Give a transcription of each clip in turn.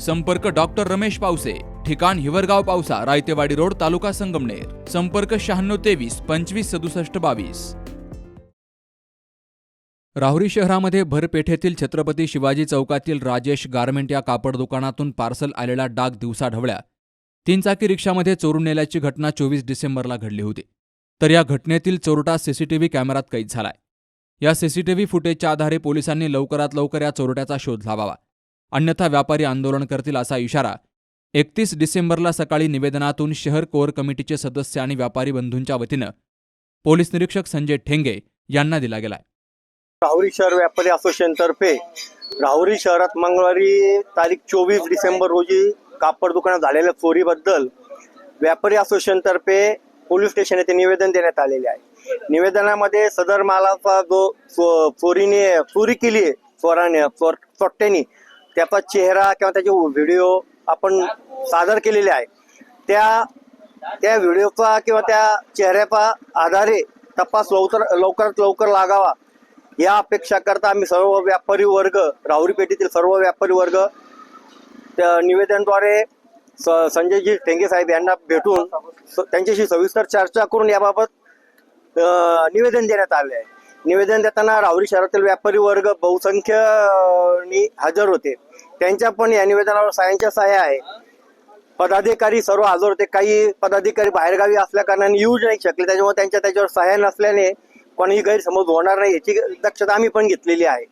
संपर्क डॉक्टर रमेश पावसे ठिकाण हिवरगाव पावसा रायतेवाडी रोड तालुका संगमनेर. संपर्क शहाण्णव तेवीस पंचवीस सदुसष्ट बावीस. राहुरी शहरामध्ये भरपेठेतील छत्रपती शिवाजी चौकातील राजेश गारमेंट या कापड दुकानातून पार्सल आलेला डाग दिवसा ढवळ्या. तीन चाकी रिक्षामध्ये चोरून नेल्याची घटना चोवीस डिसेंबरला घडली होती. तर या घटनेतील चोरटा सीसीटीव्ही कॅमेरात कैद झालाय. या सीसीटीव्ही फुटेजच्या आधारे पोलिसांनी लवकरात लवकर या चोरट्याचा शोध लावावा. अन्यथा व्यापारी आंदोलन करतील असा इशारा. एकतीस डिसेंबरला सकाळी निवेदनातून शहर कोअर कमिटीचे सदस्य आणि व्यापारी बंधूंच्या वतीनं पोलीस निरीक्षक संजय ठेंगे यांना दिला गेलाय. राहुरी शहर व्यापारी असोसिएशनतर्फे राहुरी शहरात मंगळवारी तारीख चोवीस डिसेंबर रोजी कापड दुकानात झालेल्या चोरीबद्दल व्यापारी असोसिएशनतर्फे पोलीस स्टेशन येथे निवेदन देण्यात आलेले आहे. निवेदनामध्ये सदर मालाचा जो चोरीने चोरी केली आहे चोराने चोर त्याचा चेहरा किंवा त्याचे व्हिडिओ आपण सादर केलेले आहे. त्या त्या व्हिडिओचा किंवा त्या चेहऱ्याचा आधारे तपास लवकर लवकरात लवकर लागावा. या अपेक्षा करता आम्ही सर्व व्यापारी वर्ग राहुरी पेठेतील सर्व व्यापारी वर्ग त्या निवेदनद्वारे स- संजयजी टेंगे साहेब यांना भेटून स- त्यांच्याशी सविस्तर चर्चा करून याबाबत निवेदन देण्यात आले आहे. निवेदन देताना राहुरी शहरातील व्यापारी वर्ग बहुसंख्य हजर होते. त्यांच्या पण या निवेदनावर सायांच्या सहाय्या आहे. पदाधिकारी सर्व हजर होते. काही पदाधिकारी बाहेरगावी असल्या कारणाने येऊ नाही शकले. त्याच्यामुळे त्यांच्या त्याच्यावर सहाय्य नसल्याने कोणीही गैरसमज होणार नाही याची दक्षता आम्ही पण घेतलेली आहे.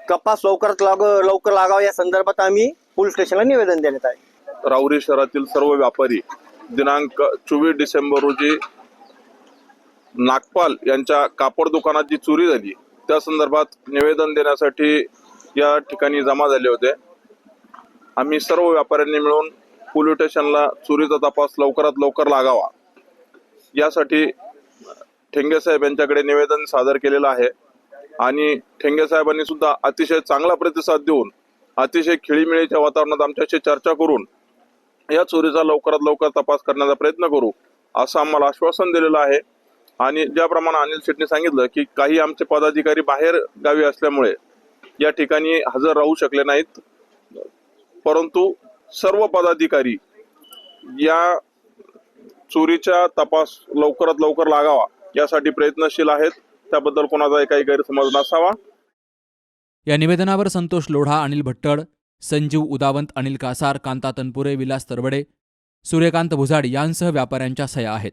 तपास लवकरात लाग लवकर लागावा या संदर्भात आम्ही पोलीस स्टेशनला निवेदन देण्यात आहे राऊरी शहरातील सर्व व्यापारी दिनांक चोवीस डिसेंबर रोजी नागपाल यांच्या कापड दुकानात जी चोरी झाली त्या संदर्भात निवेदन देण्यासाठी या ठिकाणी जमा झाले होते. आम्ही सर्व व्यापाऱ्यांनी मिळून पोलीस स्टेशनला चोरीचा तपास लवकरात लवकर लागावा. यासाठी ठेंगे साहेब यांच्याकडे निवेदन सादर केलेलं आहे. आणि ठेंगे साहेबांनी सुद्धा अतिशय चांगला प्रतिसाद देऊन अतिशय खेळीमेळीच्या वातावरणात आमच्याशी चर्चा करून या चोरीचा लवकरात लवकर तपास करण्याचा प्रयत्न करू असं आम्हाला आश्वासन दिलेलं आहे. आणि ज्याप्रमाणे अनिल शेटने सांगितलं की काही आमचे पदाधिकारी बाहेर गावी असल्यामुळे या ठिकाणी हजर राहू शकले नाहीत. परंतु सर्व पदाधिकारी या चोरीचा तपास लवकरात लवकर लागावा यासाठी प्रयत्नशील आहेत. त्याबद्दल कोणाचा काही गैरसमज नसावा. या निवेदनावर संतोष लोढा अनिल भट्टड संजीव उदावंत अनिल कासार कांता तनपुरे विलास तरवडे सूर्यकांत भुजाड यांसह व्यापाऱ्यांच्या सह्या आहेत.